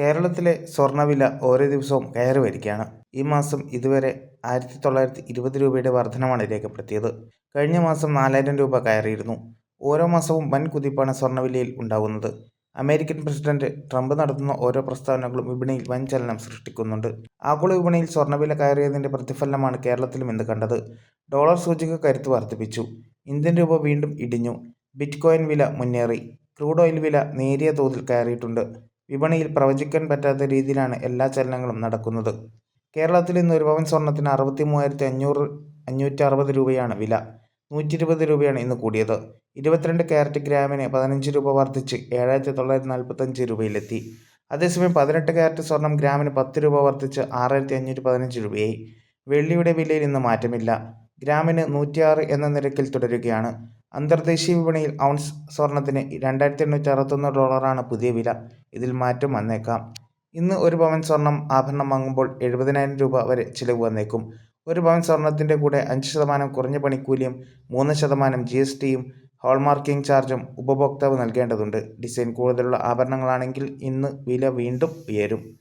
കേരളത്തിലെ സ്വർണവില ഓരോ ദിവസവും കയറി വരികയാണ്. ഈ മാസം ഇതുവരെ ആയിരത്തി തൊള്ളായിരത്തി ഇരുപത് രൂപയുടെ വർധനമാണ് രേഖപ്പെടുത്തിയത്. കഴിഞ്ഞ മാസം നാലായിരം രൂപ കയറിയിരുന്നു. ഓരോ മാസവും വൻ കുതിപ്പാണ് സ്വർണവിലയിൽ ഉണ്ടാകുന്നത് അമേരിക്കൻ പ്രസിഡന്റ് ട്രംപ് നടത്തുന്ന ഓരോ പ്രസ്താവനകളും വിപണിയിൽ വൻ ചലനം സൃഷ്ടിക്കുന്നുണ്ട്. ആഗോള വിപണിയിൽ സ്വർണവില കയറിയതിന്റെ പ്രതിഫലനമാണ് കേരളത്തിലും ഇന്ന് കണ്ടത്. ഡോളർ സൂചിക കരുത്ത് വർദ്ധിപ്പിച്ചു. ഇന്ത്യൻ രൂപ വീണ്ടും ഇടിഞ്ഞു. ബിറ്റ്കോയിൻ വില മുന്നേറി. ക്രൂഡ് ഓയിൽ വില നേരിയ തോതിൽ കയറിയിട്ടുണ്ട്. വിപണിയിൽ പ്രവചിക്കാൻ പറ്റാത്ത രീതിയിലാണ് എല്ലാ ചലനങ്ങളും നടക്കുന്നത്. കേരളത്തിൽ ഇന്ന് ഒരു പവൻ സ്വർണത്തിന് അറുപത്തി മൂവായിരത്തി അഞ്ഞൂറ് അഞ്ഞൂറ്റി അറുപത് രൂപയാണ് വില. നൂറ്റി ഇരുപത് രൂപയാണ് ഇന്ന് കൂടിയത്. ഇരുപത്തിരണ്ട് ക്യാരറ്റ് ഗ്രാമിന് പതിനഞ്ച് രൂപ വർദ്ധിച്ച് ഏഴായിരത്തി തൊള്ളായിരത്തി നാൽപ്പത്തഞ്ച് രൂപയിലെത്തി. അതേസമയം പതിനെട്ട് ക്യാരറ്റ് സ്വർണം ഗ്രാമിന് പത്ത് രൂപ വർദ്ധിച്ച് ആറായിരത്തി അഞ്ഞൂറ്റി പതിനഞ്ച് രൂപയായി. വെള്ളിയുടെ വിലയിൽ ഇന്ന് മാറ്റമില്ല. ഗ്രാമിന് നൂറ്റിയാറ് എന്ന നിരക്കിൽ തുടരുകയാണ്. അന്തർദേശീയ വിപണിയിൽ ഔൺസ് സ്വർണത്തിന് രണ്ടായിരത്തി എണ്ണൂറ്റി അറുപത്തൊന്ന് ഡോളറാണ് പുതിയ വില. ഇതിൽ മാറ്റം വന്നേക്കാം. ഇന്ന് ഒരു പവൻ സ്വർണം ആഭരണം വാങ്ങുമ്പോൾ എഴുപതിനായിരം രൂപ വരെ ചിലവ് വന്നേക്കും. ഒരു പവൻ സ്വർണത്തിന്റെ കൂടെ അഞ്ച് ശതമാനം കുറഞ്ഞ പണിക്കൂലിയും മൂന്ന് ശതമാനം ജി എസ് ടിയും ഹോൾമാർക്കിംഗ് ചാർജും ഉപഭോക്താവ് നൽകേണ്ടതുണ്ട്. ഡിസൈൻ കൂടുതലുള്ള ആഭരണങ്ങളാണെങ്കിൽ ഇന്ന് വില വീണ്ടും ഉയരും.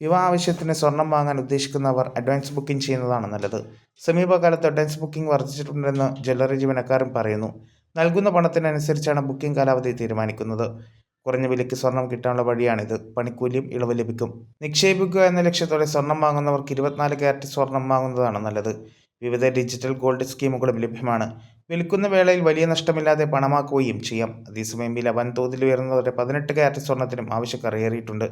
വിവാഹ ആവശ്യത്തിന് സ്വർണം വാങ്ങാൻ ഉദ്ദേശിക്കുന്നവർ അഡ്വാൻസ് ബുക്കിംഗ് ചെയ്യുന്നതാണ് നല്ലത്. സമീപകാലത്ത് അഡ്വാൻസ് ബുക്കിംഗ് വർദ്ധിച്ചിട്ടുണ്ടെന്ന് ജ്വല്ലറി ജീവനക്കാരും പറയുന്നു. നൽകുന്ന പണത്തിനനുസരിച്ചാണ് ബുക്കിംഗ് കാലാവധി തീരുമാനിക്കുന്നത്. കുറഞ്ഞ വിലയ്ക്ക് സ്വർണം കിട്ടാനുള്ള വഴിയാണിത്. പണിക്കൂലിയും ഇളവ് ലഭിക്കും. നിക്ഷേപിക്കുക എന്ന ലക്ഷ്യത്തോടെ സ്വർണം വാങ്ങുന്നവർക്ക് ഇരുപത്തിനാല് ക്യാരറ്റ് സ്വർണം വാങ്ങുന്നതാണ് നല്ലത്. വിവിധ ഡിജിറ്റൽ ഗോൾഡ് സ്കീമുകളും ലഭ്യമാണ്. വിൽക്കുന്ന വേളയിൽ വലിയ നഷ്ടമില്ലാതെ പണമാക്കുകയും ചെയ്യാം. അതേസമയം വില വൻതോതിൽ ഉയർന്നതോടെ പതിനെട്ട് ക്യാരറ്റ് സ്വർണത്തിനും ആവശ്യക്കാർ ഏറിയിട്ടുണ്ട്.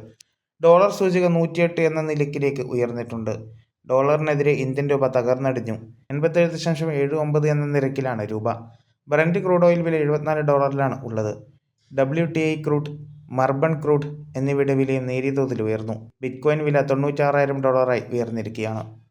ഡോളർ സൂചിക നൂറ്റിയെട്ട് എന്ന നിലയ്ക്കിലേക്ക് ഉയർന്നിട്ടുണ്ട്. ഡോളറിനെതിരെ ഇന്ത്യൻ രൂപ തകർന്നടിഞ്ഞു. എൺപത്തേഴ് ദശാംശം ഏഴ് ഒമ്പത് എന്ന നിരക്കിലാണ് രൂപ. ബ്രൻഡ് ക്രൂഡ് ഓയിൽ വില എഴുപത്തിനാല് ഡോളറിലാണ് ഉള്ളത്. W T I crude Murban crude എന്നിവയുടെ വിലയും നേരിയ തോതിൽ ഉയർന്നു. ബിറ്റ്കോയിൻ വില തൊണ്ണൂറ്റാറായിരം ഡോളറായി ഉയർന്നിരിക്കുകയാണ്.